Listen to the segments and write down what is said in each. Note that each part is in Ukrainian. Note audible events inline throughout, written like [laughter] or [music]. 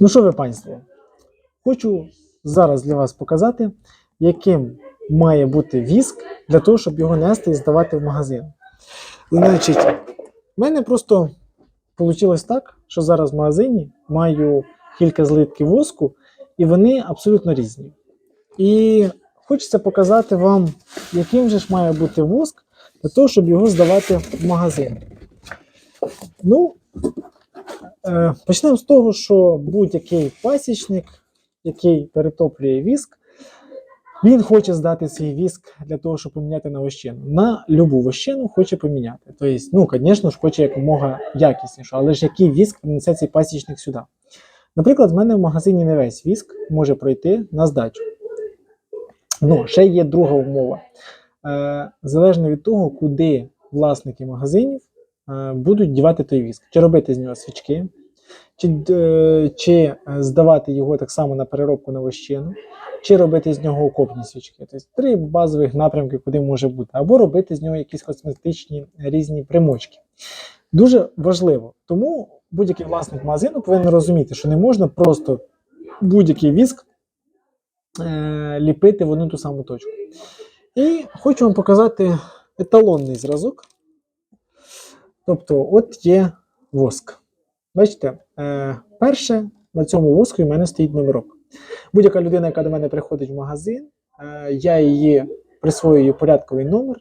Ну що ви, панство, хочу зараз для вас показати, яким має бути віск для того, щоб його нести і здавати в магазин. Значить, в мене просто вийшло так, що зараз в магазині маю кілька злитків воску, і вони абсолютно різні. І хочеться показати вам, яким же ж має бути воск для того, щоб його здавати в магазин. Ну, Почнемо з того, що будь-який пасічник, який перетоплює віск, він хоче здати свій віск для того, щоб поміняти на вощину. На любу вощину хоче поміняти. Тобто, ну, звісно ж, хоче якомога якісніше, але ж який віск принесе цей пасічник сюди? Наприклад, в мене в магазині не весь віск може пройти на здачу. Ну, ще є друга умова. Е, залежно від того, куди власники магазинів е, будуть дівати той віск. Чи робити з нього свічки, чи, е, чи е, здавати його так само на переробку на вощину, чи робити з нього окопні свічки. Тобто три базових напрямки, куди може бути, або робити з нього якісь косметичні різні примочки. Дуже важливо. Тому будь-який власник магазину повинен розуміти, що не можна просто будь-який віск е, ліпити в одну ту саму точку. І хочу вам показати еталонний зразок. Тобто, от є воск. Бачите, е, перше на цьому воску в мене стоїть номерок. Будь-яка людина, яка до мене приходить в магазин, е, я її присвоюю порядковий номер,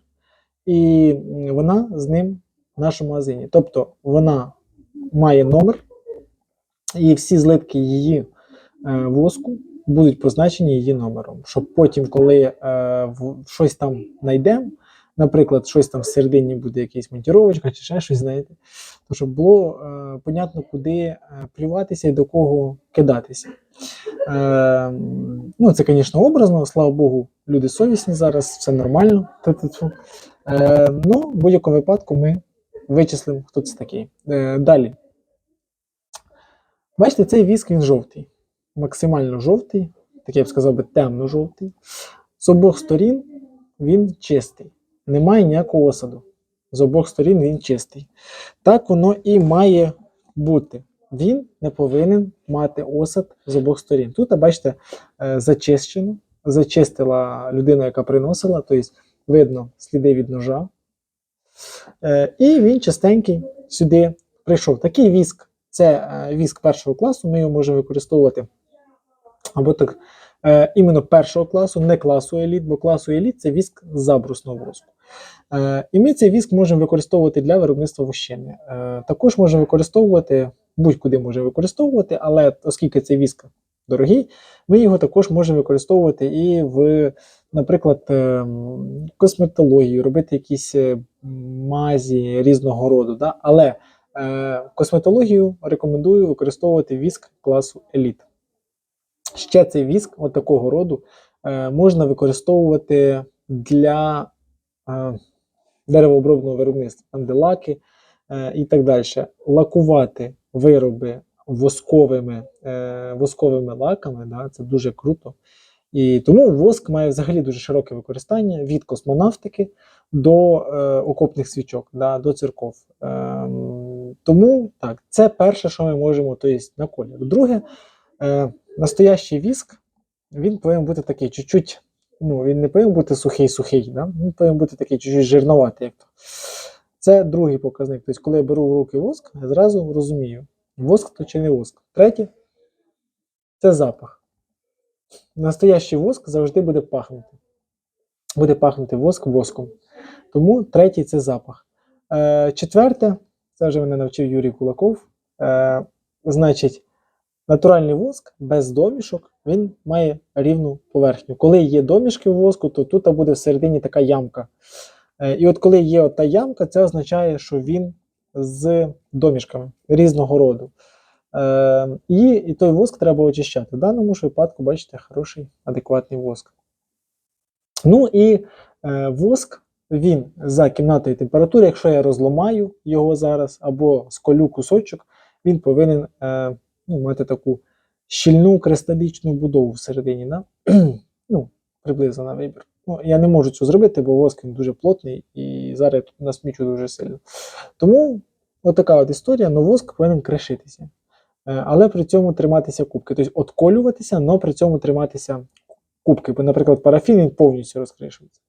і вона з ним в нашому магазині. Тобто вона має номер, і всі злитки її е, воску будуть позначені її номером. Щоб потім, коли щось там знайдемо, наприклад, щось там всередині буде якась монтіровочка чи ще щось, знаєте, то щоб було е, понятно, куди е, плюватися і до кого кидатися. Е, ну, це, звісно, образно, слава Богу, люди совісні зараз, все нормально. Е, ну, в будь-якому випадку ми вичислимо, хто це такий. Е, далі. Бачите, цей віск він жовтий, максимально жовтий, такий я б сказав би темно-жовтий. З обох сторін він чистий, немає ніякого осаду. З обох сторін він чистий. Так воно і має бути. Він не повинен мати осад з обох сторін. Тут, бачите, е, зачищено, зачистила людина, яка приносила, тобто видно сліди від ножа. Е, І він частенький сюди прийшов. Такий віск це е, віск першого класу, ми його можемо використовувати або так іменно першого класу, не класу еліт, бо класу еліт це віск з забрусного воску. Е, і ми цей віск можемо використовувати для виробництва вощини. Е, також можемо використовувати, будь-куди можемо використовувати, але оскільки цей віск дорогий, ми його також можемо використовувати і в, наприклад, е, косметології, робити якісь мазі різного роду. Да? Але косметологію рекомендую використовувати віск класу еліт. Ще цей віск от такого роду можна використовувати для деревообробного виробництва, там е, і так далі. Лакувати вироби восковими, е, восковими лаками, да, це дуже круто. І тому воск має взагалі дуже широке використання від космонавтики до е, окопних свічок, да, до церков. Ем, тому так, це перше, що ми можемо, то є на колір. Друге, е, настоящий віск, він повинен бути такий чуть-чуть, ну, він не повинен бути сухий-сухий, да? він повинен бути такий чуть-чуть жирноватий. Як то. Це другий показник. Тобто, коли я беру в руки воск, я зразу розумію, воск то чи не воск. Третє це запах. Настоящий воск завжди буде пахнути. Буде пахнути воск воском. Тому третій це запах. Е, четверте, це вже мене навчив Юрій Кулаков. Е, значить, натуральний воск без домішок він має рівну поверхню. Коли є домішки в воску, то тут буде всередині така ямка. Е, і от коли є та ямка, це означає, що він з домішками різного роду. Е, і, і той воск треба очищати. В даному ж випадку, бачите, хороший, адекватний воск. Ну і е, воск він за кімнатної температури, якщо я розламаю його зараз або сколю кусочок, він повинен е, ну, мати таку щільну кристалічну будову всередині. Да? [clears throat] ну, приблизно на вибір. Ну, я не можу цього зробити, бо воск він дуже плотний і зараз я тут насмічу дуже сильно. Тому отака от історія, но воск повинен кришитися. Е, але при цьому триматися кубки. Тобто отколюватися, але при цьому триматися кубки. Бо, наприклад, парафін він повністю розкришується.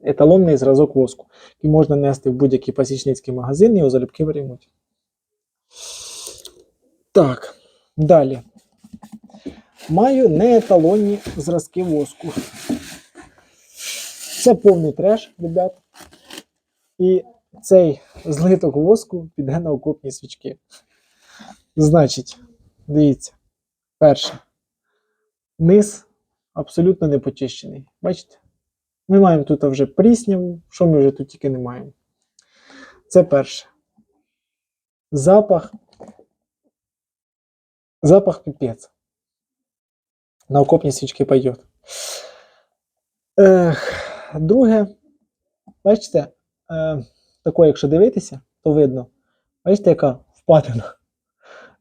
Еталонний зразок воску, який можна нести в будь-який пасічницький магазин, і його залюбки приймуть. Так, далі. Маю нееталонні зразки воску. Це повний треш, ребят. І цей злиток воску піде на окопні свічки. Значить, дивіться, перше. Низ абсолютно не почищений. Бачите? Ми маємо тут вже прісняву, що ми вже тут тільки не маємо. Це перше. Запах. Запах піпець. На окопні свічки пойдет. Ех, друге, бачите, е, тако, якщо дивитися, то видно, бачите, яка впадина.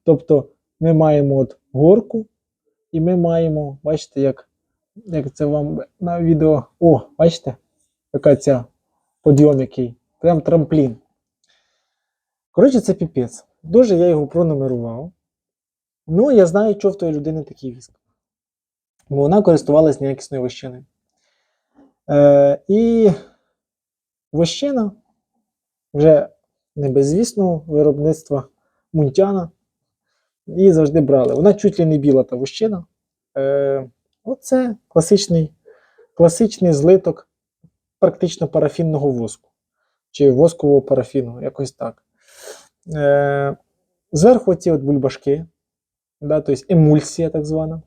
Тобто ми маємо от горку, і ми маємо, бачите, як, як це вам на відео. О, бачите, яка ця подйом який. Прям трамплін. Коротше, це піпець. Дуже я його пронумерував. Ну, я знаю, що в тої людини такий віск. Бо вона користувалась неякісною вощиною. Е, і вощина вже не беззвісного виробництва мунтяна. Її завжди брали. Вона чуть ли не біла та вощина. Е, оце класичний, класичний злиток практично парафінного воску. Чи воскового парафіну, якось так. Е, зверху ці от бульбашки, да, тобто емульсія так звана.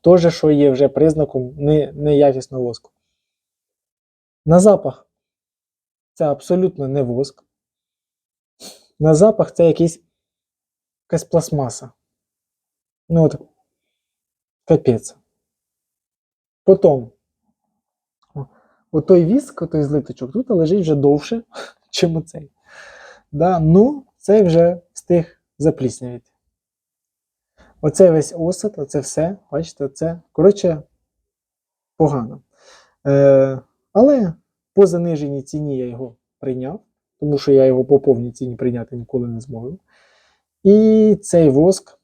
Теж, що є вже признаком не- неякісного воску. На запах це абсолютно не воск. На запах це якийсь якась пластмаса. Ну от капець. Потім, отой віск, той злиточок, тут лежить вже довше, [laughs] чим оцей. Да? Ну, цей вже встиг запліснявити. Оце весь осад, оце все, бачите, оце. Коротше, погано. Е, але по заниженій ціні я його прийняв, тому що я його по повній ціні прийняти ніколи не зможу. І цей воск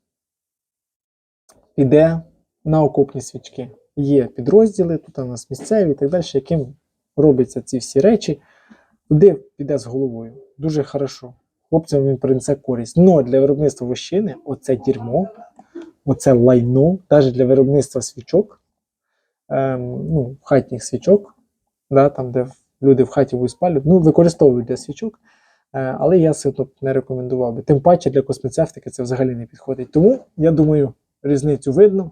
піде на окопні свічки. Є підрозділи, тут у нас місцеві і так далі, яким робляться ці всі речі. Туди піде з головою. Дуже хорошо. Хлопцям він принесе користь. Но для виробництва вощини оце дерьмо, оце лайно, навіть для виробництва свічок, ем, ну, хатніх свічок, да, там, де люди в хаті будуть ну, використовують для свічок. Е, Але я це тобто, не рекомендував би. Тим паче для космецевтики це взагалі не підходить. Тому я думаю, різницю видно.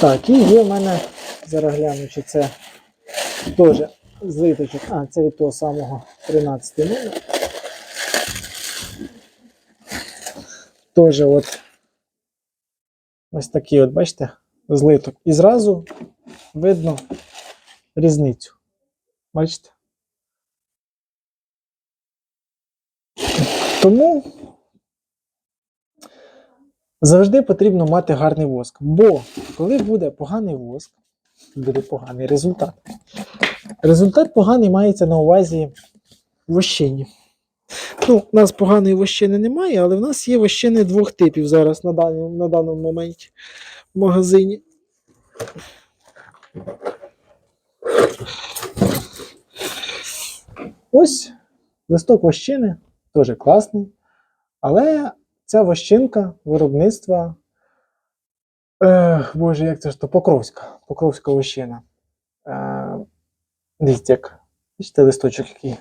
Так, і є в мене, зараз гляну, чи це теж злиточок. А, це від того самого 13 номер. Теж от ось такий, от, бачите, злиток. І зразу видно різницю. Бачите? Тому завжди потрібно мати гарний воск. Бо коли буде поганий воск, буде поганий результат. Результат поганий мається на увазі в вощині. Ну, у нас поганої вощини немає, але в нас є вощини двох типів зараз на даному, на даному моменті в магазині. Ось листок вощини теж класний. Але ця вощинка виробництва. Ех, Боже, як це ж то? Покровська. Покровська вощина. Е, дивіться, як. Бачите, листочок який.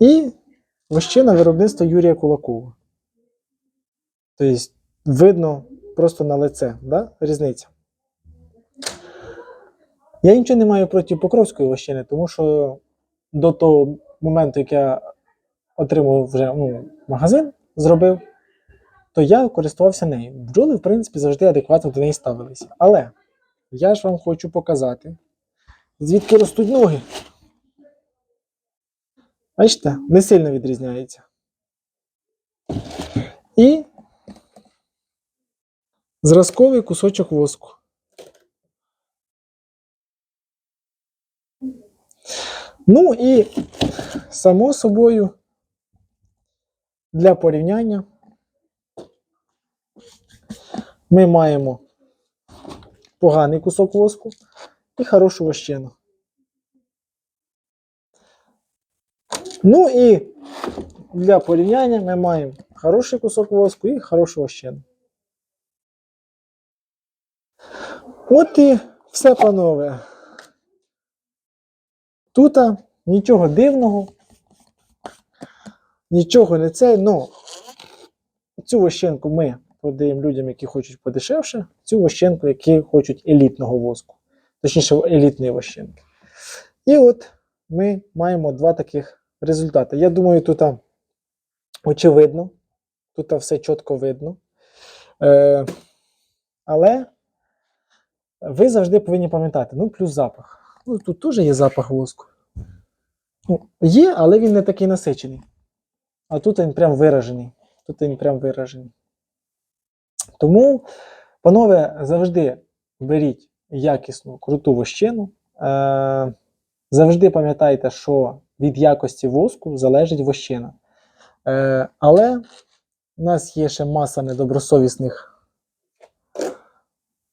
І вощина виробництва Юрія Кулакова. Тобто, видно просто на лице, да? різниця. Я нічого не маю проти Покровської вощини, тому що до того моменту, як я отримав вже ну, магазин, зробив, то я користувався нею. Бджоли, в принципі, завжди адекватно до неї ставилися. Але я ж вам хочу показати, звідки ростуть ноги. Бачите, не сильно відрізняється. І зразковий кусочок воску. Ну і само собою для порівняння ми маємо поганий кусок воску і хорошу вощину. Ну і для порівняння ми маємо хороший кусок воску і хорошу вощину. От і все, панове. Тут нічого дивного, нічого не це. Ну, цю вощенку ми продаємо людям, які хочуть подешевше, цю вощенку, які хочуть елітного воску, точніше, елітної вощенки. І от ми маємо два таких результати. Я думаю, тут очевидно, тут все чітко видно. Е, але ви завжди повинні пам'ятати, ну, плюс запах. Ну, тут теж є запах воску. Ну, є, але він не такий насичений. А тут він прям виражений. Тут він прям виражений. Тому, панове, завжди беріть якісну, круту вощину. Е, завжди пам'ятайте, що від якості воску залежить вощина. Е, але у нас є ще маса недобросовісних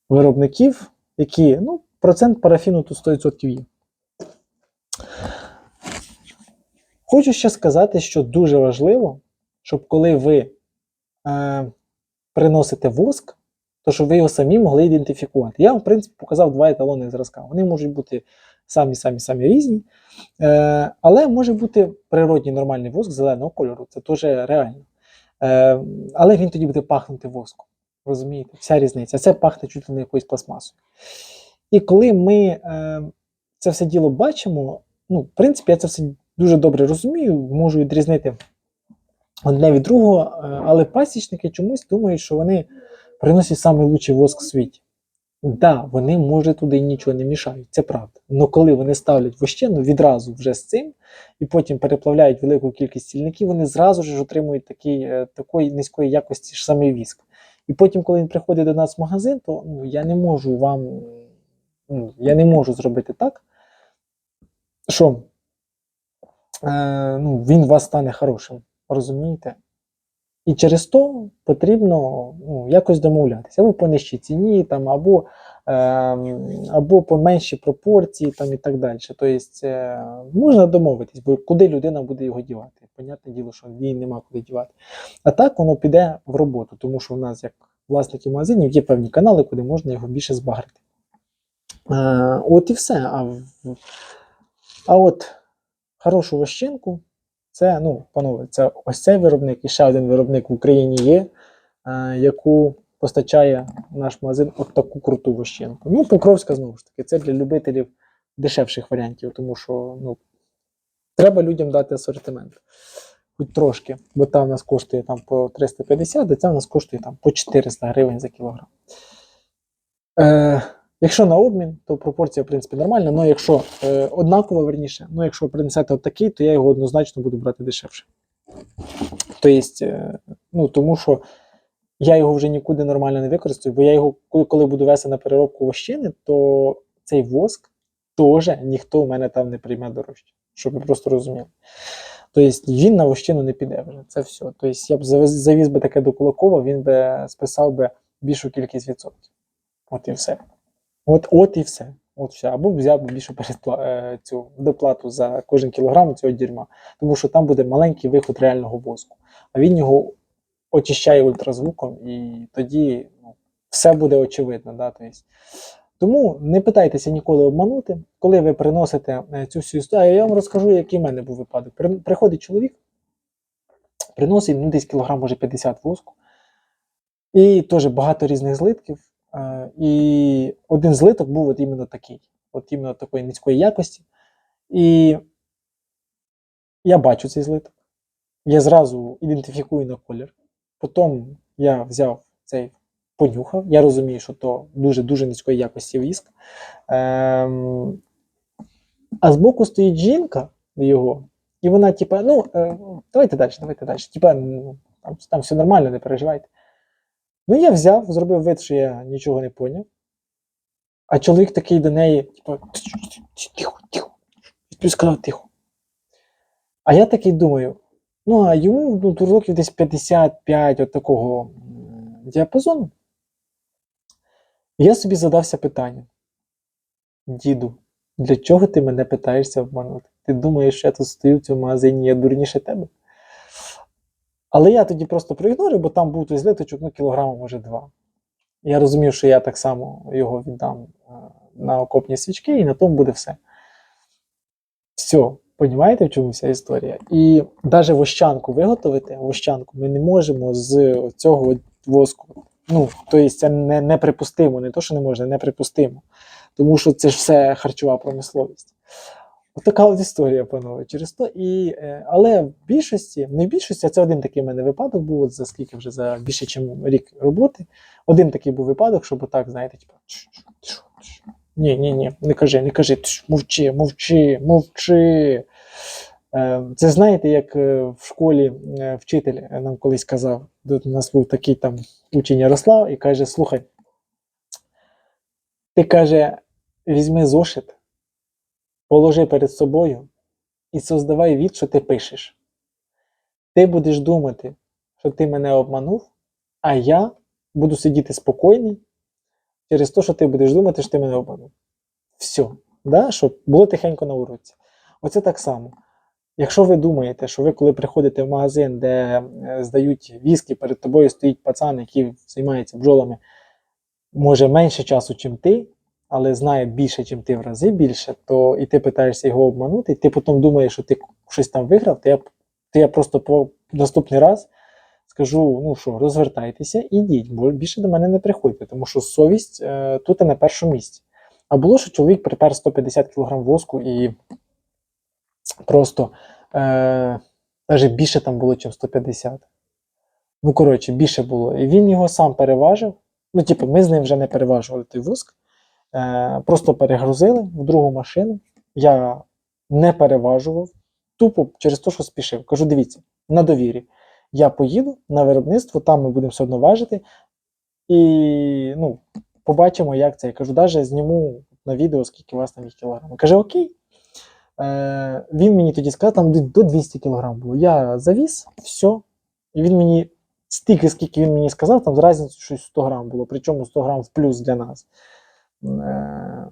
виробників, які, ну, процент парафіну тут 100% є. Хочу ще сказати, що дуже важливо, щоб коли ви е, приносите воск, то щоб ви його самі могли ідентифікувати. Я в принципі, показав два еталони зразка. Вони можуть бути самі-самі-самі різні, е, але може бути природній нормальний воск зеленого кольору, це теж реально. Е, але він тоді буде пахнути воском. Розумієте? Вся різниця. Це пахне чуть ли не якоюсь пластмасою. І коли ми е, це все діло бачимо, ну, в принципі, я це все дуже добре розумію, можу відрізнити одне від другого, але пасічники чомусь думають, що вони приносять найкращий воск в світі. Да, вони, може, туди нічого не мішають, це правда. Але коли вони ставлять вощину відразу вже з цим, і потім переплавляють велику кількість стільників, вони зразу ж отримують такий, е, такої низької якості ж самий віск. І потім, коли він приходить до нас в магазин, то ну, я не можу вам, ну, я не можу зробити так, що е, ну, він у вас стане хорошим. Розумієте? І через то потрібно ну, якось домовлятися. Або по нижчій ціні, там, або, е, або по меншій пропорції там, і так далі. Тобто е, можна домовитись, бо куди людина буде його дівати. Понятне діло, що їй нема куди дівати. А так воно піде в роботу, тому що в нас, як власників магазинів, є певні канали, куди можна його більше збагрити. Е, от і все. А, а от хорошу вощинку. Це, ну, панове, це ось цей виробник і ще один виробник в Україні є, е, яку постачає наш магазин от таку круту вощинку. Ну, Покровська, знову ж таки, це для любителів дешевших варіантів, тому що ну, треба людям дати асортимент. Хоч трошки, бо там у нас коштує там, по 350, а ця у нас коштує там, по 400 гривень за кілограм. Е, Якщо на обмін, то пропорція, в принципі, нормальна. але якщо е, однаково, верніше, ну якщо принесете отакий, то я його однозначно буду брати дешевше. Тобто, е, ну, тому що я його вже нікуди нормально не використаю, бо я його, коли, буду вести на переробку вощини, то цей воск теж ніхто у мене там не прийме дорожче, щоб ви просто розуміли. Тобто він на вощину не піде вже. Це все. Тобто я б завез- завіз би таке до Кулакова, він би списав би більшу кількість відсотків. От і все. От, от і все. От все. Або взяв би більшу передпла- е, цю доплату за кожен кілограм цього дерьма. Тому що там буде маленький виход реального воску. А він його очищає ультразвуком, і тоді ну, все буде очевидно. Да? Тобто, тому не питайтеся ніколи обманути, коли ви приносите е, цю всю історію. Я вам розкажу, який в мене був випадок. Приходить чоловік, приносить ну, десь кілограм, може 50 воску, і теж багато різних злитків. Е, І один злиток був от іменно такий, от іменно такої низької якості. І я бачу цей злиток. Я зразу ідентифікую на колір. Потім я взяв цей, понюхав. Я розумію, що то дуже-дуже низької якості віск. Ем, а збоку стоїть жінка його, і вона, типа, ну, е, давайте далі, давайте далі. Типа, ну, там, там все нормально, не переживайте. Ну, я взяв, зробив вид, що я нічого не поняв. А чоловік такий до неї, типу, тихо, тихо. І сказав тихо. А я такий думаю: Ну, а йому ну, років десь 55 от такого діапазону. Я собі задався питанням: Діду, для чого ти мене питаєшся обманути? Ти думаєш, що я тут стою в цьому магазині, я дурніше тебе? Але я тоді просто проігнорив, бо там був той злиточок, ну, кілограма, може, два. Я розумів, що я так само його віддам е, на окопні свічки, і на тому буде все. Все, понімаєте, в чому вся історія? І навіть вощанку виготовити, вощанку ми не можемо з цього воску. Ну, тобто це не, неприпустимо, не то, що не можна, неприпустимо. Тому що це ж все харчова промисловість. От така от історія, панове, через то. І, е, але в більшості, не в більшості, а це один такий в мене випадок був, за скільки вже за більше, ніж рік роботи. Один такий був випадок, щоб отак, знаєте, типу, ні, ні, ні, не кажи, не кажи, мовчи, мовчи, мовчи. Е, Це знаєте, як е, в школі вчитель нам колись казав, у нас був такий там учень Ярослав, і каже: слухай, ти каже, візьми зошит, положи перед собою і создавай від, що ти пишеш. Ти будеш думати, що ти мене обманув, а я буду сидіти спокійний через те, що ти будеш думати, що ти мене обманув. Все. Да? Щоб було тихенько на уроці. Оце так само. Якщо ви думаєте, що ви, коли приходите в магазин, де е, здають віскі, перед тобою стоїть пацан, який займається бджолами, може менше часу, чим ти, але знає більше, чим ти в рази більше, то і ти питаєшся його обманути, і ти потім думаєш, що ти щось там виграв, то я, то я просто по наступний раз скажу: ну що, розвертайтеся, ідіть, бо більше до мене не приходьте, тому що совість е, тут на першому місці. А було, що чоловік припер 150 кг воску і просто е, навіть більше там було, ніж 150. Ну, коротше, більше було. І він його сам переважив. Ну, типу, ми з ним вже не переважували той воск. Е, просто перегрузили в другу машину. Я не переважував, тупо через те, що спішив. Кажу, дивіться, на довірі. Я поїду на виробництво, там ми будемо все одно важити. І ну, побачимо, як це. Я кажу, навіть зніму на відео, скільки у вас там є кілограмів. Каже, окей. Е, він мені тоді сказав, там до 200 кг було. Я завіз, все. І він мені стільки, скільки він мені сказав, там з разницею щось 100 грам було, причому 100 грам в плюс для нас. Е,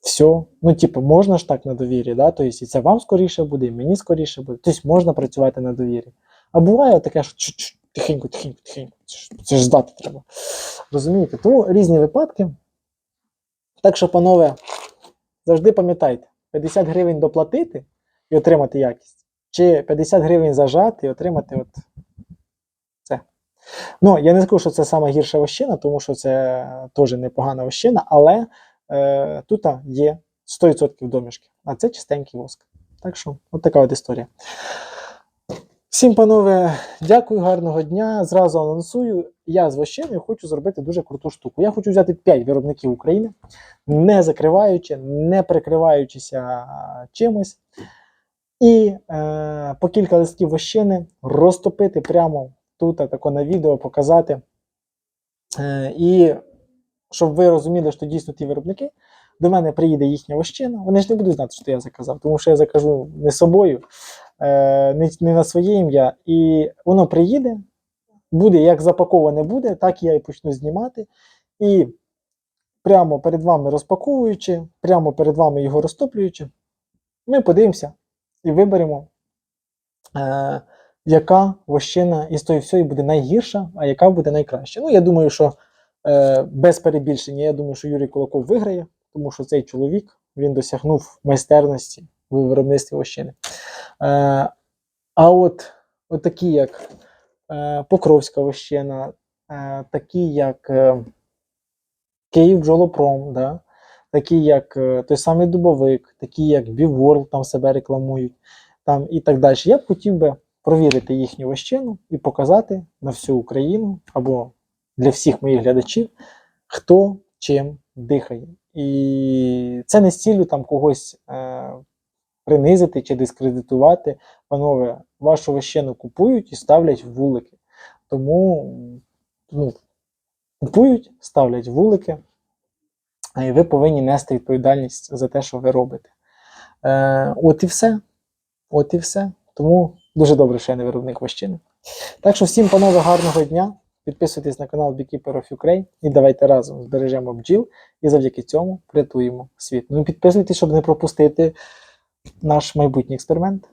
все. Ну, типу, можна ж так на довірі, да? тобто, і це вам скоріше буде, і мені скоріше буде. Тобто можна працювати на довірі. А буває таке, що тихенько, тихенько, тихенько. Це ж, здати треба. Розумієте? Тому різні випадки. Так що, панове, завжди пам'ятайте, 50 гривень доплатити і отримати якість, чи 50 гривень зажати і отримати от. Ну, я не скажу, що це сама гірша вощина, тому що це теж непогана вощина, але е, тут є 100% домішки, а це чистенький воск. Так що, от така от історія. Всім, панове, дякую, гарного дня. Зразу анонсую. Я з вощиною хочу зробити дуже круту штуку. Я хочу взяти 5 виробників України, не закриваючи, не прикриваючися чимось. І е, по кілька листків вощини розтопити прямо тут, тако на відео, показати. Е, і щоб ви розуміли, що дійсно ті виробники, до мене приїде їхня вощина. Вони ж не будуть знати, що я заказав, тому що я закажу не собою, е, не, на своє ім'я. І воно приїде, буде як запаковане буде, так я і почну знімати. І прямо перед вами розпаковуючи, прямо перед вами його розтоплюючи, ми подивимося і виберемо, е, яка вощина із тої всього буде найгірша, а яка буде найкраща. Ну, я думаю, що е, без перебільшення, я думаю, що Юрій Кулаков виграє, тому що цей чоловік він досягнув майстерності в виробництві вощини. Е, а от, от такі, як е, Покровська вощина, е, такі, як е, Київ Бджолопром, да? такі, як е, той самий Дубовик, такі, як Біворл там себе рекламують, там і так далі. Я б хотів би провірити їхню вощину і показати на всю Україну або для всіх моїх глядачів, хто чим дихає. І це не з ціллю там когось е, принизити чи дискредитувати. Панове, вашу вощину купують і ставлять в вулики. Тому ну, купують, ставлять вулики, і ви повинні нести відповідальність за те, що ви робите. Е, От і все. От і все. Тому Дуже добре, що я не виробник вощини. Так що всім, панове, гарного дня. Підписуйтесь на канал Beekeeper of Ukraine і давайте разом збережемо бджіл і завдяки цьому врятуємо світ. Ну і підписуйтесь, щоб не пропустити наш майбутній експеримент.